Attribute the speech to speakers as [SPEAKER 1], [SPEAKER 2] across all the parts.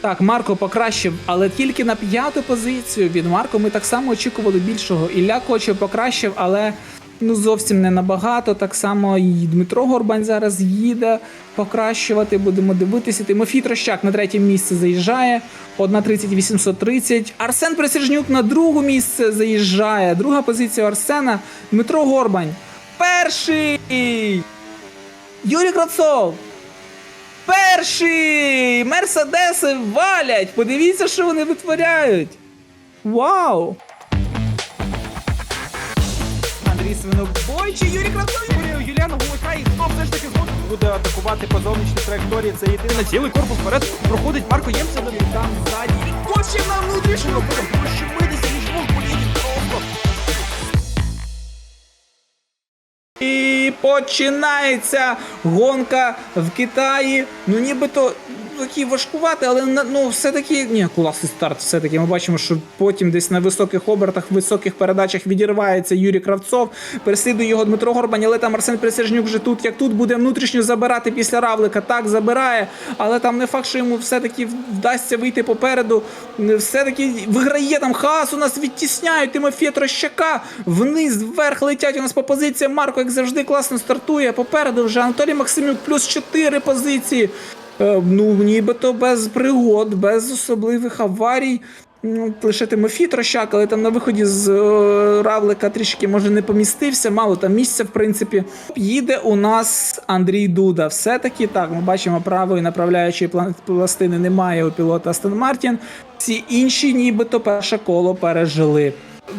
[SPEAKER 1] Так, Марко покращив, але тільки на п'яту позицію. Від Марко ми так само очікували більшого. Ілля Кочев покращив, але ну зовсім не набагато. Так само і Дмитро Горбань зараз їде покращувати. Будемо дивитися. Тимофій Трощак на третє місце заїжджає. 1.30 830. Арсен Присяжнюк на друге місце заїжджає. Друга позиція Арсена. Дмитро Горбань. Перший! Юрій Кравцов! Перший! Мерседеси валять! Подивіться, що вони витворяють! Вау! Андрій Свинобойчий, Юрій Кравцов!
[SPEAKER 2] Юрію Юліану Гулика і хто все ж таки згодом буде атакувати по зовнішній траєкторії. Це єдине цілий корпус вперед проходить Марко Ємцев.
[SPEAKER 1] Там ззаді. І Кочів на внутрішньому!
[SPEAKER 2] Що видися
[SPEAKER 1] починається гонка в Китаї. Ну нібито такий важкувати, але ну все-таки ні, класний старт. Все-таки ми бачимо, що потім десь на високих обертах, високих передачах відірвається Юрій Кравцов. Переслідує його Дмитро Горбань, але там Арсен Присяжнюк вже тут, як тут буде внутрішньо забирати після равлика. Так забирає, але там не факт, що йому все-таки вдасться вийти попереду. Все-таки виграє там хаос. У нас відтісняють Тимофія Трощака. Вниз, вверх летять у нас по позиціям. Марко, як завжди, класно стартує. Попереду вже Анатолій Максимюк плюс 4 позиції. Е, Ну, нібито без пригод, без особливих аварій. Ну, Лише Тимофій Трощак, але там на виході з е, Равлика трішки може не помістився, мало там місця, в принципі. Їде у нас Андрій Дуда. Все-таки так, ми бачимо правої направляючої пластини немає у пілота Астон Мартін. Всі інші, нібито перше коло пережили.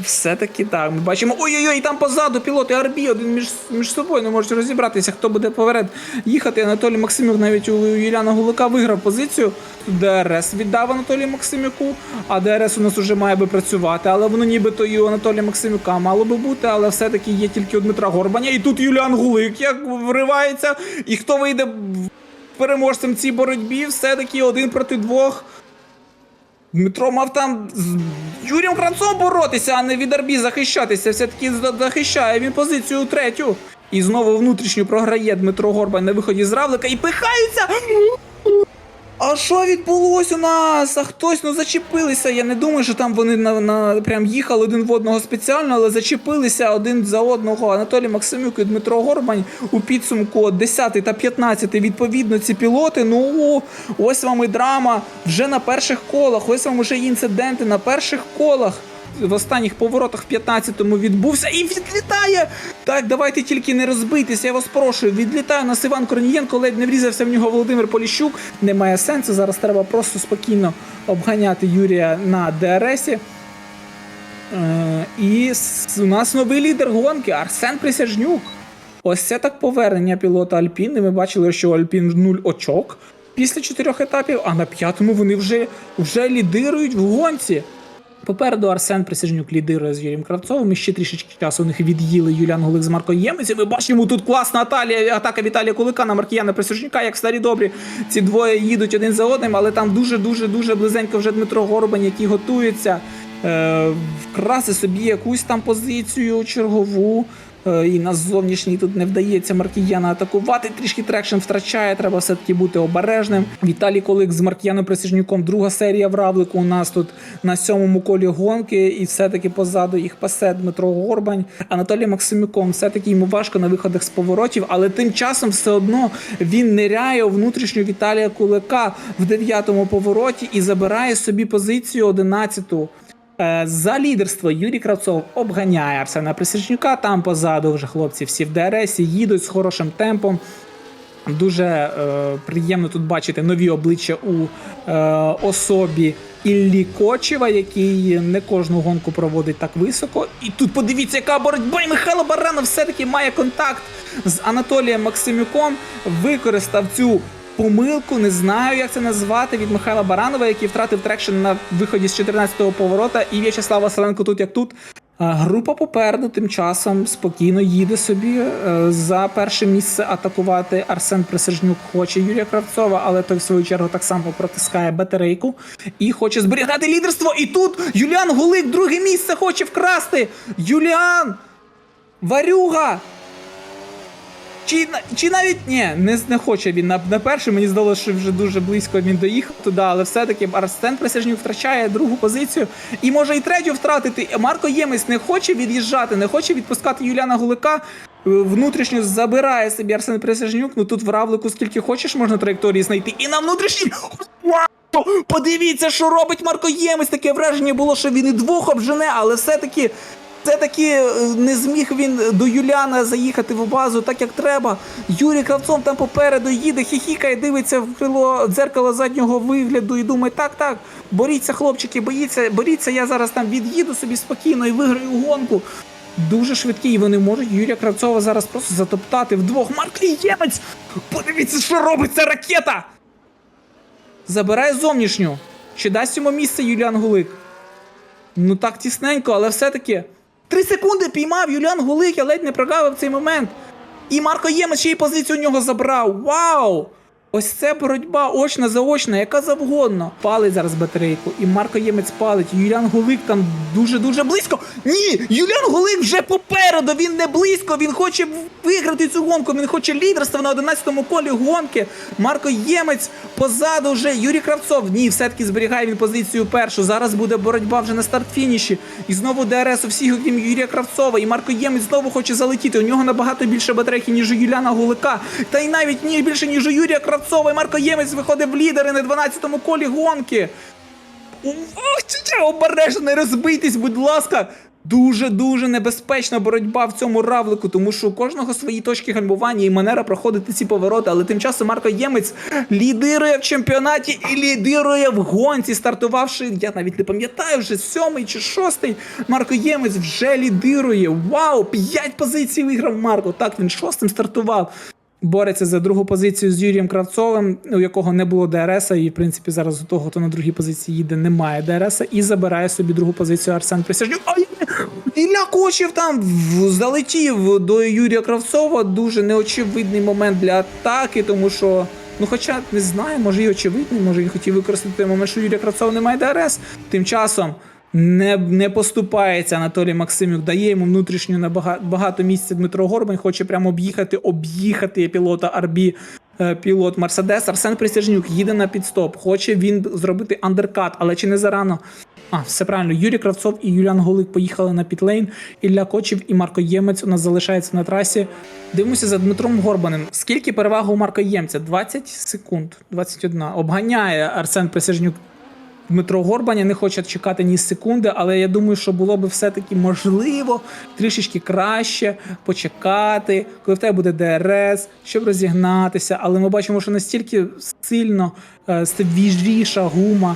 [SPEAKER 1] Все-таки так. Ми бачимо. Ой-ой-ой, там позаду пілоти Арбі один між, між собою не можуть розібратися, хто буде поперед їхати. Анатолій Максимюк навіть у Юліана Гулика виграв позицію. ДРС віддав Анатолію Максимюку, а ДРС у нас вже має би працювати. Але воно нібито і у Анатолія Максимюка мало би бути, але все-таки є тільки у Дмитра Горбаня. І тут Юліан Гулик як вривається. І хто вийде переможцем цій боротьбі? Все-таки один проти двох. Дмитро мав там Юрієм Кранцом боротися, а не від Арбі захищатися. Все-таки за- захищає він позицію третю. І знову внутрішню програє Дмитро Горбань на виході з равлика і пихаються. А що відбулось у нас? А хтось ну зачепилися. Я не думаю, що там вони на, на прям їхали один в одного спеціально, але зачепилися один за одного. Анатолій Максимюк і Дмитро Горбань у підсумку 10 та 15 відповідно ці пілоти. Ну ось вам і драма вже на перших колах. Ось вам уже інциденти на перших колах. В останніх поворотах в 15-му відбувся і відлітає. Так, давайте тільки не розбийтеся, я вас прошу. Відлітає у нас Іван Корнієнко, ледь не врізався в нього Володимир Поліщук. Немає сенсу. Зараз треба просто спокійно обганяти Юрія на ДРСі. Е, і у нас новий лідер гонки Арсен Присяжнюк. Ось це так повернення пілота Альпін. І ми бачили, що Альпін 0 очок після чотирьох етапів, а на п'ятому вони вже, вже лідирують в гонці. Попереду Арсен Присяжнюк лідирує з Юрієм Кравцовим. І ще трішечки часу у них від'їли Юліан Гулик з Марко Ємець. Ми бачимо тут класна аталія, атака Віталія Кулика на Маркіяна Присяжнюка, як старі добрі. Ці двоє їдуть один за одним, але там дуже дуже дуже близенько вже Дмитро Горбань, який готується е, вкраси собі якусь там позицію чергову. Е, І на зовнішній тут не вдається Маркіяна атакувати. Трішки трекшн втрачає, треба все-таки бути обережним. Віталій Колик з Маркіяном Присяжнюком. Друга серія в Равлику у нас тут на сьомому колі гонки, і все-таки позаду їх пасе Дмитро Горбань. Анатолій Максимюком все-таки йому важко на виходах з поворотів, але тим часом все одно він ниряє у внутрішню Віталія Кулика в дев'ятому повороті і забирає собі позицію одинадцяту. Е, За лідерство Юрій Кравцов обганяє Арсена Присяжнюка. Там позаду вже хлопці всі в ДРС їдуть з хорошим темпом. Дуже е, приємно тут бачити нові обличчя у е, особі Іллі Кочева, який не кожну гонку проводить так високо. І тут подивіться, яка боротьба. І Михайло Баранов все-таки має контакт з Анатолієм Максимюком. Використав цю помилку, не знаю, як це назвати, від Михайла Баранова, який втратив трекшн на виході з 14-го поворота. І В'ячеслав Василенко тут як тут. Група попереду тим часом спокійно їде собі е, за перше місце атакувати. Арсен Присяжнюк хоче Юрія Кравцова, але той в свою чергу так само протискає батарейку і хоче зберігати лідерство. І тут Юліан Гулик друге місце хоче вкрасти. Юліан! Варюга! Чи, чи навіть ні, не, не хоче він на, на перший. Мені здалося, що вже дуже близько він доїхав туди, але все-таки Арсен Присяжнюк втрачає другу позицію і може і третю втратити. Марко Ємець не хоче від'їжджати, не хоче відпускати Юліана Гулика. Е, Внутрішньо забирає собі Арсен Присяжнюк. Ну тут в равлику скільки хочеш можна траєкторії знайти. І на внутрішній. Подивіться, що робить Марко Ємець. Таке враження було, що він і двох обжене, але все-таки. Все-таки е, не зміг він до Юліана заїхати в базу так, як треба. Юрій Кравцов там попереду їде, хіхікає, дивиться в крило дзеркало заднього вигляду і думає, так, так, боріться, хлопчики, боїться, боріться, я зараз там від'їду собі спокійно і виграю гонку. Дуже швидкі, і вони можуть Юрія Кравцова зараз просто затоптати вдвох. Марк Ємець! Подивіться, що робить ця ракета! Забирає зовнішню. Чи дасть йому місце Юліан Гулик? Ну так тісненько, але все-таки. Три секунди піймав Юліан Гулик, я ледь не прогавив цей момент. І Марко Ємець ще й позицію у нього забрав. Вау! Ось це боротьба очна за очна, яка завгодно. Палить зараз батарейку. І Марко Ємець палить. Юліан Гулик там дуже-дуже близько. Ні! Юліан Гулик вже попереду. Він не близько. Він хоче виграти цю гонку. Він хоче лідерство на 11-му колі гонки. Марко Ємець позаду вже. Юрій Кравцов. Ні, все-таки зберігає він позицію першу. Зараз буде боротьба вже на старт-фініші. І знову ДРС у всіх, окрім Юрія Кравцова. І Марко Ємець знову хоче залетіти. У нього набагато більше батарейки, ніж у Юліана Гулика. Та й навіть ні більше, ніж у Юрія Кравцова. І Марко Ємець виходить в лідери на 12-му колі гонки. Ох, обережно не розбийтесь, будь ласка. Дуже-дуже небезпечна боротьба в цьому равлику, тому що у кожного свої точки гальмування і манера проходити ці повороти. Але тим часом Марко Ємець лідирує в чемпіонаті і лідирує в гонці, стартувавши, я навіть не пам'ятаю, вже сьомий чи шостий. Марко Ємець вже лідирує. Вау! П'ять позицій виграв Марко. Так, він шостим стартував. Бореться за другу позицію з Юрієм Кравцовим, у якого не було ДРС, і в принципі зараз у того, хто на другій позиції їде, немає ДРС, і забирає собі другу позицію Арсен Присяжнюк. Ілля Кочів там залетів до Юрія Кравцова. Дуже неочевидний момент для атаки, тому що. Ну, хоча не знаю, може і очевидний, може він хотів використати момент, що Юрія Кравцова немає ДРС. Тим часом не, не поступається Анатолій Максимюк, дає йому внутрішньо на бага- багато місця Дмитро Горбань, хоче прямо об'їхати, об'їхати пілота Арбі. е, Пілот Мерседес Арсен Присяжнюк їде на підстоп. Хоче він зробити андеркат, але чи не зарано? А, все правильно. Юрій Кравцов і Юліан Голик поїхали на підлейн. Ілля Кочів і Марко Ємець у нас залишаються на трасі. Дивимося за Дмитром Горбаним. Скільки перевага у Марка Ємця? 20 секунд, 21. Обганяє Арсен Присяжнюк Дмитро Горбаня не хоче чекати ні секунди, але я думаю, що було би все-таки можливо трішечки краще почекати, коли в тебе буде ДРС, щоб розігнатися. Але ми бачимо, що настільки сильно е, свіжіша гума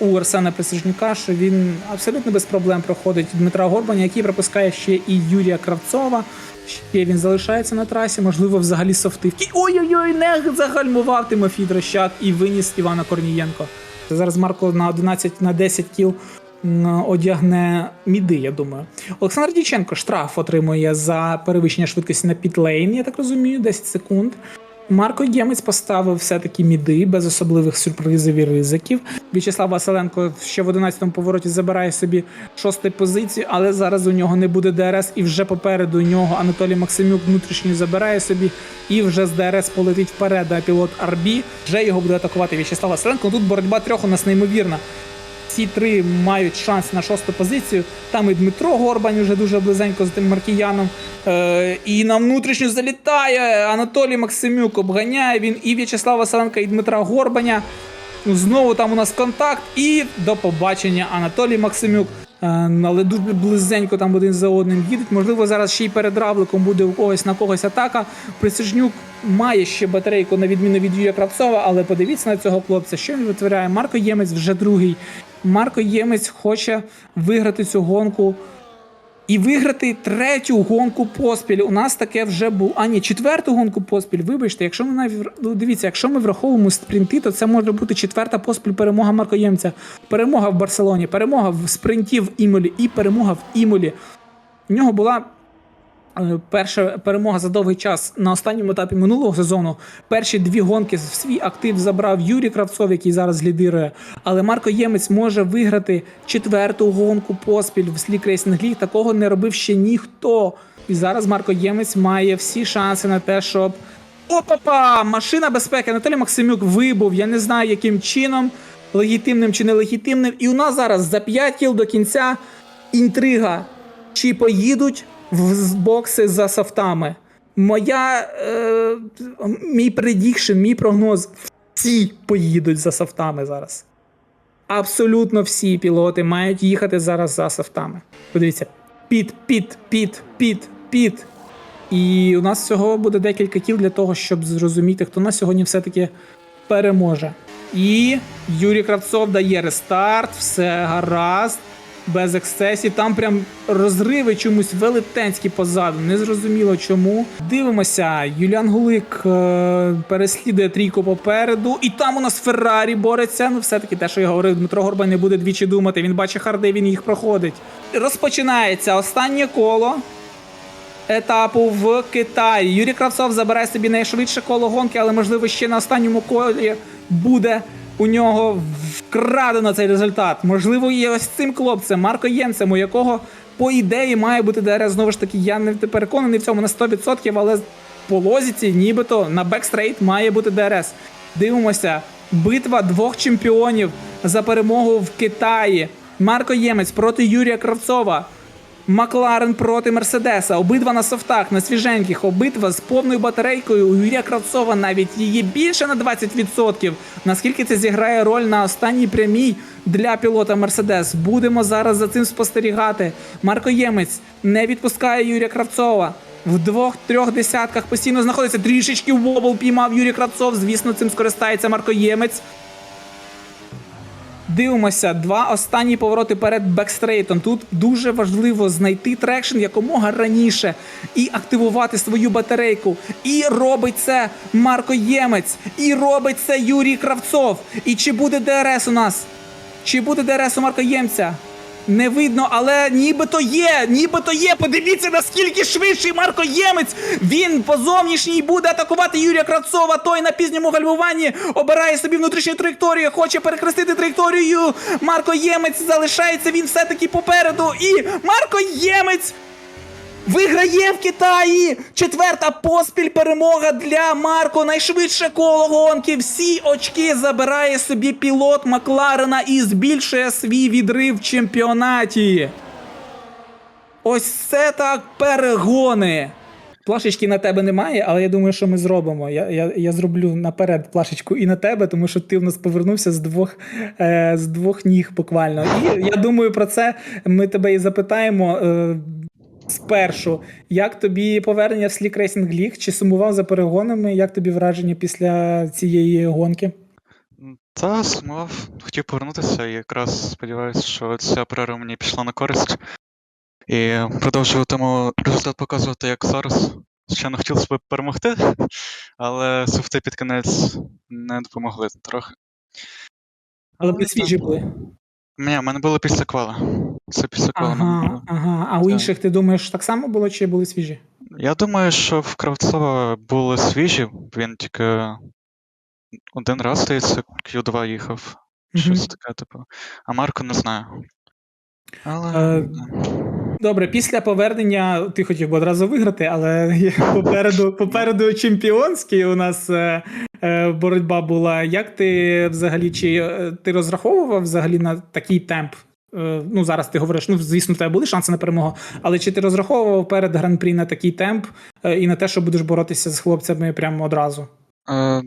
[SPEAKER 1] у Арсена Присяжнюка, що він абсолютно без проблем проходить Дмитра Горбаня, який пропускає ще і Юрія Кравцова. Ще він залишається на трасі, можливо, взагалі софтив. Ой-ой-ой, не загальмував Тимофій Дрощак і виніс Івана Корнієнко. Зараз Марко на 11 на 10 кіл одягне міди, я думаю. Олександр Діченко штраф отримує за перевищення швидкості на пітлейн, я так розумію, 10 секунд. Марко Ємець поставив все-таки міди без особливих сюрпризів і ризиків. В'ячеслав Василенко ще в 11-му повороті забирає собі шосту позицію, але зараз у нього не буде ДРС, і вже попереду нього Анатолій Максимюк внутрішньо забирає собі і вже з ДРС полетить вперед, а пілот Арбі вже його буде атакувати В'ячеслав Василенко. Тут боротьба трьох у нас неймовірна. Ці три мають шанс на шосту позицію. Там і Дмитро Горбань уже дуже близенько з тим Маркіяном. Е, і на внутрішню залітає Анатолій Максимюк. Обганяє він і В'ячеслава Василенка, і Дмитра Горбаня. Ну, Знову там у нас контакт. І до побачення Анатолій Максимюк. Е, але дуже близенько там один за одним їдуть. Можливо, зараз ще й перед равликом буде у когось на когось атака. Присяжнюк має ще батарейку на відміну від Юрія Кравцова, але подивіться на цього хлопця, що він витворяє. Марко Ємець вже другий. Марко Ємець хоче виграти цю гонку і виграти третю гонку поспіль. У нас таке вже було. А ні, четверту гонку поспіль. Вибачте, якщо ми навіть ну, дивіться, якщо ми враховуємо спринти, то це може бути четверта поспіль перемога Марко Ємця. Перемога в Барселоні, перемога в спринті в Імолі і перемога в Імолі. У нього була Перша перемога за довгий час на останньому етапі минулого сезону. Перші дві гонки в свій актив забрав Юрій Кравцов, який зараз лідирує. Але Марко Ємець може виграти четверту гонку поспіль в Слік Рейсинг Ліг. Такого не робив ще ніхто. І зараз Марко Ємець має всі шанси на те, щоб. Опа-па! Машина безпеки. Анатолій Максимюк вибув. Я не знаю, яким чином, легітимним чи нелегітимним. І у нас зараз за 5 кіл до кінця інтрига. Чи поїдуть в бокси за софтами? Моя. Е, мій предікшн, мій прогноз. Всі поїдуть за софтами зараз. Абсолютно всі пілоти мають їхати зараз за софтами. Подивіться: піт, піт, піт, піт, піт. І у нас всього буде декілька кіл для того, щоб зрозуміти, хто нас сьогодні все-таки переможе. І Юрій Кравцов дає рестарт, все гаразд, без ексцесів. Там прям розриви чомусь велетенські позаду. Незрозуміло чому. Дивимося, Юліан Гулик е, переслідує трійку попереду. І там у нас Феррарі бореться. Ну, все-таки те, що я говорив, Дмитро Горбай не буде двічі думати. Він бачить харди, він їх проходить. Розпочинається останнє коло етапу в Китаї. Юрій Кравцов забирає собі найшвидше коло гонки, але можливо ще на останньому колі буде у нього вкрадено цей результат. Можливо, є ось цим хлопцем Марко Єнцем, у якого по ідеї має бути ДРС. Знову ж таки, я не переконаний в цьому на 100%, але по лозіці, нібито на бекстрейт має бути ДРС. Дивимося. Битва двох чемпіонів за перемогу в Китаї. Марко Ємець проти Юрія Кравцова. Макларен проти Мерседеса. Обидва на софтах, на свіженьких, обидва з повною батарейкою. У Юрія Кравцова навіть її більше на 20%. Наскільки це зіграє роль на останній прямій для пілота Мерседес? Будемо зараз за цим спостерігати. Марко Ємець не відпускає Юрія Кравцова. В двох-трьох десятках постійно знаходиться трішечки вобл піймав Юрій Кравцов. Звісно, цим скористається Марко Ємець. Дивимося, два останні повороти перед бекстрейтом. Тут дуже важливо знайти трекшн якомога раніше і активувати свою батарейку. І робить це Марко Ємець, і робить це Юрій Кравцов. І чи буде ДРС у нас? Чи буде ДРС у Марко Ємця? Не видно, але нібито є, нібито є. Подивіться, наскільки швидший Марко Ємець. Він по зовнішній буде атакувати Юрія Крацова. Той на пізньому гальмуванні обирає собі внутрішню траєкторію, хоче перехрестити траєкторію. Марко Ємець залишається він все-таки попереду. І Марко Ємець Виграє в Китаї! Четверта поспіль перемога для Марко. Найшвидше коло гонки. Всі очки забирає собі пілот Макларена і збільшує свій відрив в чемпіонаті. Ось це так перегони. Плашечки на тебе немає, але я думаю, що ми зробимо. Я, я, я зроблю наперед плашечку і на тебе, тому що ти в нас повернувся з двох, е, з двох ніг буквально. І я думаю, про це ми тебе і запитаємо. Е, Спершу, як тобі повернення в Sleek Racing League? Чи сумував за перегонами? Як тобі враження після цієї гонки?
[SPEAKER 3] Та сумував, хотів повернутися і якраз сподіваюся, що ця перерва мені пішла на користь. І продовжуватиму результат показувати, як зараз. Звичайно, хотілося б перемогти, але софти під кінець не допомогли трохи.
[SPEAKER 1] Але ви свіжі були.
[SPEAKER 3] Ні, в мене було після квала. Мене
[SPEAKER 1] Ага, ага. А у
[SPEAKER 3] Так.
[SPEAKER 1] інших ти думаєш, так само було, чи були свіжі?
[SPEAKER 3] Я думаю, що в Кравцова були свіжі, він тільки один раз, здається, Q2 їхав. Щось таке, типу. А Марко не знаю. Але.
[SPEAKER 1] Е, Добре, після повернення ти хотів би одразу виграти, але попереду, попереду чемпіонський у нас е, е, боротьба була. Як ти взагалі чи ти розраховував взагалі на такий темп? Е, ну, зараз ти говориш, ну, звісно, в тебе були шанси на перемогу, але чи ти розраховував перед гран-прі на такий темп е, і на те, що будеш боротися з хлопцями прямо одразу?
[SPEAKER 3] Е,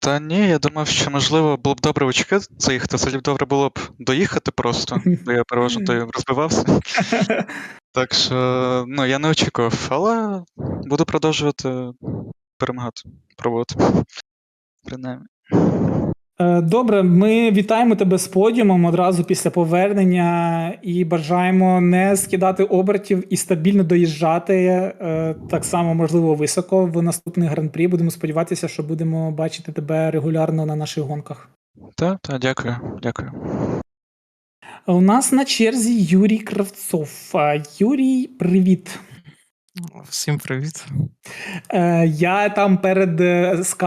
[SPEAKER 3] та ні, я думав, що можливо було б добре очки заїхати. Взагалі добре було б доїхати просто, бо я переважно то розбивався. Так що, ну, я не очікував, але буду продовжувати перемагати, пробувати. Принаймні.
[SPEAKER 1] Е, Добре, ми вітаємо тебе з подіумом одразу після повернення і бажаємо не скидати обертів і стабільно доїжджати е, так само, можливо, високо в наступний гран-прі. Будемо сподіватися, що будемо бачити тебе регулярно на наших гонках.
[SPEAKER 3] Та, та, дякую, дякую.
[SPEAKER 1] У нас на черзі Юрій Кравцов. Юрій, привіт.
[SPEAKER 4] Всім привіт.
[SPEAKER 1] Е, я там перед е, СК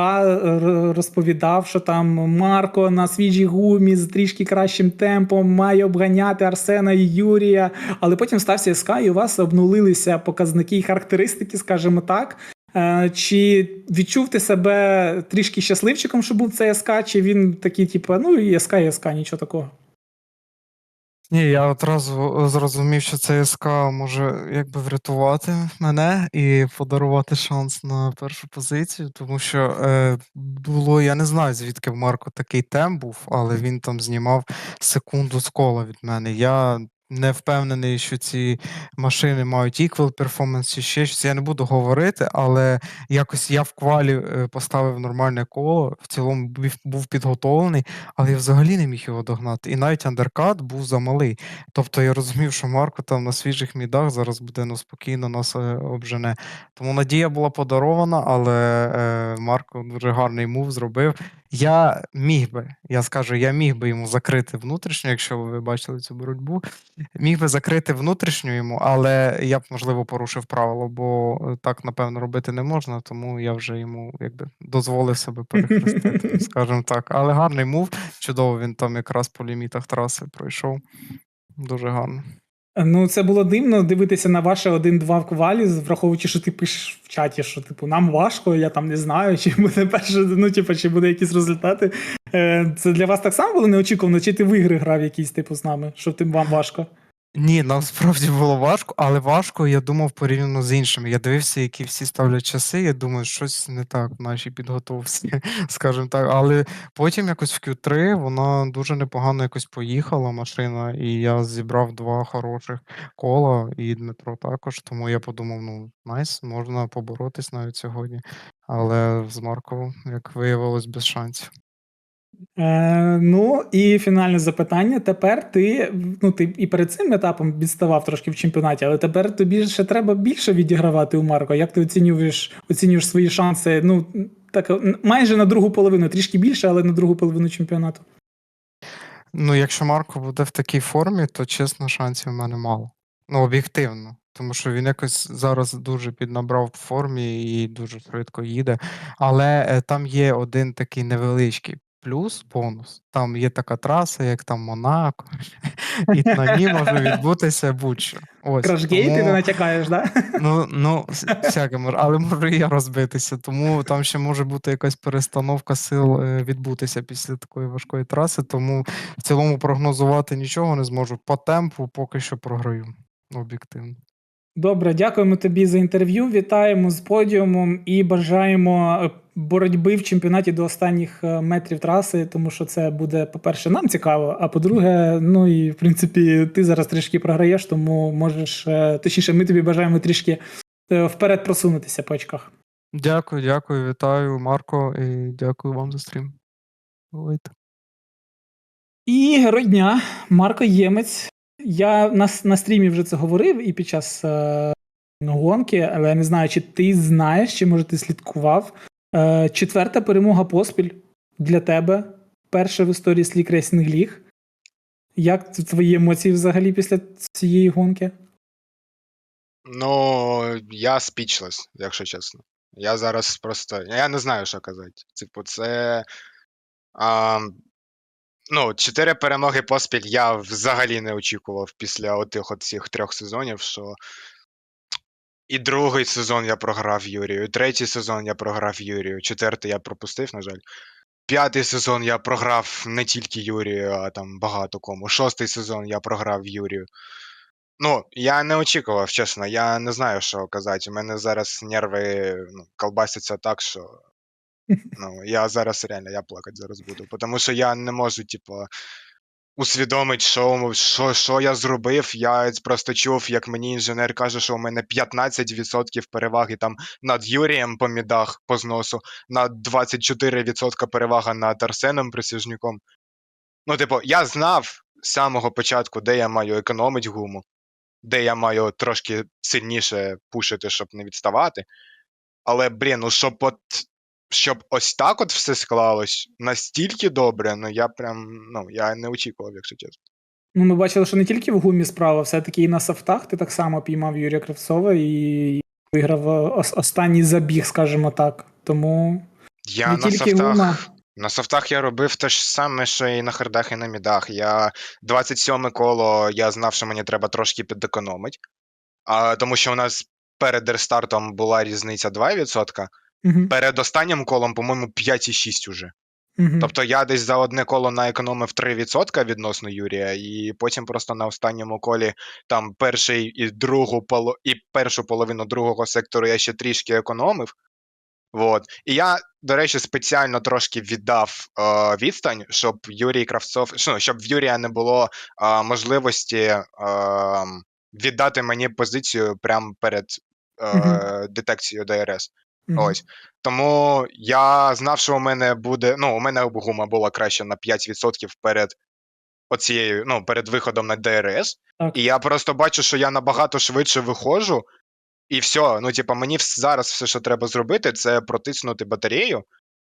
[SPEAKER 1] розповідав, що там Марко на свіжій гумі з трішки кращим темпом має обганяти Арсена і Юрія. Але потім стався СК, і у вас обнулилися показники і характеристики, скажімо так. Е, Чи відчув ти себе трішки щасливчиком, що був цей СК, чи він такий, типу, ну і СК, і СК, нічого такого.
[SPEAKER 4] Ні, я одразу зрозумів, що ЦСК може якби врятувати мене і подарувати шанс на першу позицію, тому що е, було, я не знаю, звідки в Марко такий темп був, але він там знімав секунду з кола від мене. Я не впевнений, що ці машини мають equal performance ще щось. Я не буду говорити, але якось я в квалі е, поставив нормальне коло, в цілому був, був підготовлений, але я взагалі не міг його догнати. І навіть андеркат був замалий. Тобто я розумів, що Марко там на свіжих мідах зараз буде ну, спокійно нас е, обжене. Тому надія була подарована, але е, Марко дуже гарний мув зробив. Я міг би, я скажу, я міг би йому закрити внутрішню, якщо ви бачили цю боротьбу. Міг би закрити внутрішню йому, але я б, можливо, порушив правило, бо е, так, напевно, робити не можна, тому я вже йому якби дозволив себе перехрестити, скажімо так. Але гарний мув, чудово, він там якраз по лімітах траси пройшов. Дуже гарно.
[SPEAKER 1] Ну, це було дивно дивитися на ваше 1-2 в квалі, враховуючи, що ти пишеш в чаті, що типу нам важко, я там не знаю, чи буде перше, ну, типу, чи буде якісь результати. Е, Це для вас так само було неочікувано, чи ти в ігри якісь типу з нами, що тим вам важко?
[SPEAKER 4] Ні, насправді було важко, але важко, я думав, порівняно з іншими. Я дивився, які всі ставлять часи. Я думаю, щось не так в нашій підготовці, скажімо так. Але потім якось в Q3 вона дуже непогано якось поїхала машина, і я зібрав два хороших кола, і Дмитро також. Тому я подумав: ну, найс, можна поборотись навіть сьогодні. Але з Марковим, як виявилось, без шансів.
[SPEAKER 1] Е, ну і фінальне запитання. Тепер ти, ну ти і перед цим етапом відставав трошки в чемпіонаті, але тепер тобі ще треба більше відігравати у Марко. Як ти оцінюєш, оцінюєш свої шанси? Ну так майже на другу половину, трішки більше, але на другу половину чемпіонату.
[SPEAKER 4] Ну, якщо Марко буде в такій формі, то чесно, шансів в мене мало. Ну, об'єктивно. Тому що він якось зараз дуже піднабрав в формі і дуже швидко їде. Але е, там є один такий невеличкий плюс, бонус. Там є така траса, як там Монако, і на ній може відбутися будь-що. Ось,
[SPEAKER 1] Крашгейт, ти
[SPEAKER 4] тому-
[SPEAKER 1] натякаєш, да?
[SPEAKER 4] Ну, ну, всяке може, але може і я розбитися. Тому там ще може бути якась перестановка сил е, відбутися після такої важкої траси. Тому в цілому прогнозувати нічого не зможу. По темпу поки що програю. Об'єктивно.
[SPEAKER 1] Добре, дякуємо тобі за інтерв'ю. Вітаємо з подіумом і бажаємо е, боротьби в чемпіонаті до останніх е, метрів траси, тому що це буде, по-перше, нам цікаво. А по-друге, ну і в принципі, ти зараз трішки програєш, тому можеш е, точніше, ми тобі бажаємо трішки е, вперед просунутися по очках.
[SPEAKER 4] Дякую, дякую, вітаю, Марко, і дякую вам за стрім. Бувайте.
[SPEAKER 1] І герой дня Марко Ємець. Я на, на стрімі вже це говорив і під час е, гонки, але я не знаю, чи ти знаєш, чи може ти слідкував. Е, четверта перемога поспіль для тебе. Перша в історії Слік Racing League. Як твої емоції взагалі після цієї гонки?
[SPEAKER 5] Ну, я speechless, якщо чесно. Я зараз просто. Я не знаю, що казати. Типу, це. А, ну, чотири перемоги поспіль я взагалі не очікував після отих от всіх трьох сезонів, що. І другий сезон я програв Юрію, і третій сезон я програв Юрію, четвертий я пропустив, на жаль. П'ятий сезон я програв не тільки Юрію, а там багато кому. Шостий сезон я програв Юрію. Ну, я не очікував, чесно. Я не знаю, що казати. У мене зараз нерви ну, колбасяться так, що. Ну, я зараз реально я плакати зараз буду. Тому що я не можу, типу, усвідомити, що, що, що я зробив. Я просто чув, як мені інженер каже, що у мене 15% переваги там над Юрієм по мідах по зносу, над 24% перевага над Арсеном Присяжнюком. Ну, типу, я знав з самого початку, де я маю економити гуму де я маю трошки сильніше пушити, щоб не відставати. Але, блін, ну щоб от. Щоб ось так от все склалось настільки добре, ну я прям ну я не очікував, якщо чесно.
[SPEAKER 1] Ну, ми бачили, що не тільки в гумі справа, все-таки і на софтах ти так само піймав Юрія Кравцова і виграв останній забіг, скажімо так. Тому
[SPEAKER 5] Я
[SPEAKER 1] не
[SPEAKER 5] на
[SPEAKER 1] тільки
[SPEAKER 5] софтах.
[SPEAKER 1] Луна.
[SPEAKER 5] На софтах я робив те ж саме, що і на хардах, і на мідах. Я 27 коло, я знав, що мені треба трошки підекономити. А, тому що у нас перед рестартом була різниця 2%,
[SPEAKER 1] Угу.
[SPEAKER 5] перед останнім колом, по-моєму, 5,6 уже.
[SPEAKER 1] Угу.
[SPEAKER 5] Тобто я десь за одне коло наекономив 3% відносно Юрія, і потім просто на останньому колі там перший і другу поло... і першу половину другого сектору я ще трішки економив. Вот. І я, до речі, спеціально трошки віддав е, відстань, щоб Юрій Кравцов, ну, щоб в Юрія не було е, можливості е, віддати мені позицію прямо перед е, детекцією ДРС. Ось. Тому я знав, що у мене буде. Ну, у мене обгума була краще на 5% перед оцією, ну, перед виходом на ДРС.
[SPEAKER 1] Так.
[SPEAKER 5] І я просто бачу, що я набагато швидше виходжу, і все. Ну, типа, мені зараз все, що треба зробити, це протиснути батарею,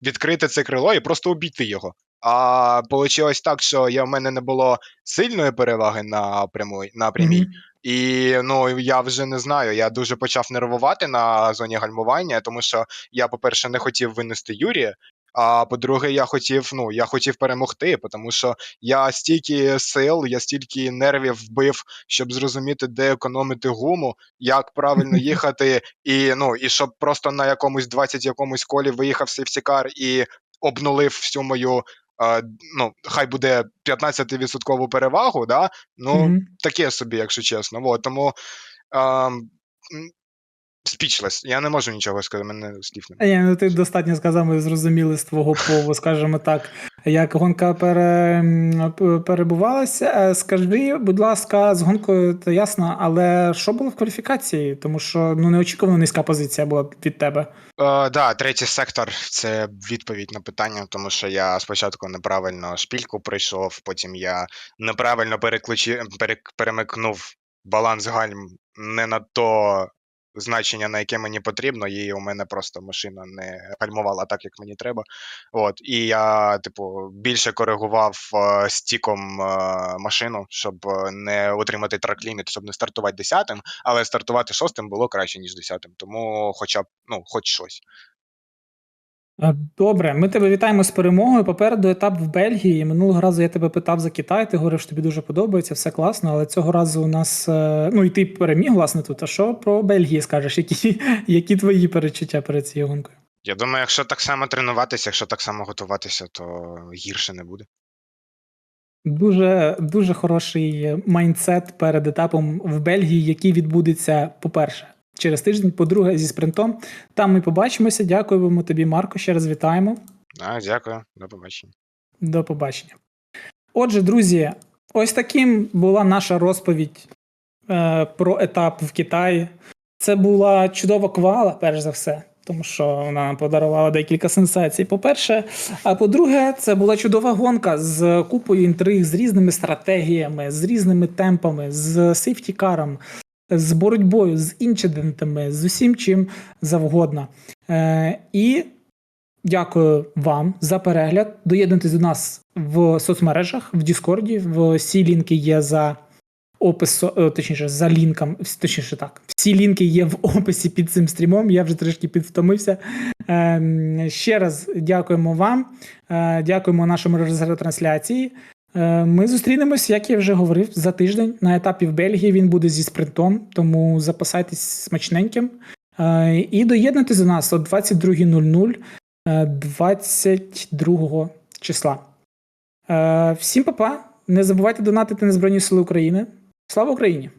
[SPEAKER 5] відкрити це крило і просто обійти його. А вийшло так, що я, в мене не було сильної переваги на прямій, на прямій.
[SPEAKER 1] Мгм.
[SPEAKER 5] І ну я вже не знаю. Я дуже почав нервувати на зоні гальмування, тому що я, по-перше, не хотів винести Юрія. А по-друге, я хотів, ну я хотів перемогти, тому що я стільки сил, я стільки нервів вбив, щоб зрозуміти, де економити гуму, як правильно їхати, і ну і щоб просто на якомусь 20 якомусь колі виїхав сейфтікар і обнулив всю мою. Ну, хай буде 15% перевагу, да? ну
[SPEAKER 1] Мгм.
[SPEAKER 5] таке собі, якщо чесно. От, тому спічлес. Я не можу нічого сказати, мене слів немає.
[SPEAKER 1] Ні, ну ти достатньо сказав, ми зрозуміли з твого пову, скажімо так, як гонка пере... перебувалася. Е, Скажи, будь ласка, з гонкою то ясно, але що було в кваліфікації? Тому що ну неочікувано низька позиція була від тебе.
[SPEAKER 5] Е, да, третій сектор це відповідь на питання, тому що я спочатку неправильно шпільку пройшов, потім я неправильно переключив, перек- перемикнув баланс гальм не на то значення, на яке мені потрібно, і у мене просто машина не гальмувала так, як мені треба. От, і я, типу, більше коригував е, стіком е, машину, щоб е, не отримати трак-ліміт, щоб не стартувати десятим, але стартувати шостим було краще, ніж десятим. Тому хоча б, ну, хоч щось.
[SPEAKER 1] Е, Добре, ми тебе вітаємо з перемогою. Попереду етап в Бельгії. Минулого разу я тебе питав за Китай. Ти говорив, що тобі дуже подобається, все класно. Але цього разу у нас е, ну і ти переміг, власне, тут. А що про Бельгії скажеш? Які, які твої перечуття перед цією гонкою?
[SPEAKER 5] Я думаю, якщо так само тренуватися, якщо так само готуватися, то гірше не буде.
[SPEAKER 1] Дуже дуже хороший майндсет перед етапом в Бельгії, який відбудеться, по-перше, через тиждень, по-друге, зі спринтом. Там ми побачимося. Дякуємо тобі, Марко. Ще раз вітаємо.
[SPEAKER 5] А, дякую, до побачення.
[SPEAKER 1] До побачення. Отже, друзі, ось таким була наша розповідь е, про етап в Китаї. Це була чудова квала, перш за все, тому що вона нам подарувала декілька сенсацій. По-перше, а по-друге, це була чудова гонка з купою інтриг, з різними стратегіями, з різними темпами, з сейфтікаром, з боротьбою, з інцидентами, з усім чим завгодно. Е, і Дякую вам за перегляд. Доєднуйтесь до нас в соцмережах, в Діскорді. Всі лінки є за описом, е, точніше, за лінком, точніше так. Всі лінки є в описі під цим стрімом. Я вже трішки підвтомився. Ем, Ще раз дякуємо вам. Е, Дякуємо нашому режисеру трансляції. Е, Ми зустрінемось, як я вже говорив, за тиждень на етапі в Бельгії. Він буде зі спринтом, тому запасайтесь смачненьким. Е, І доєднуйтесь до нас о 22.00 е, 22 числа. Е, Всім па-па. Не забувайте донатити на Збройні Сили України. Слава Україні!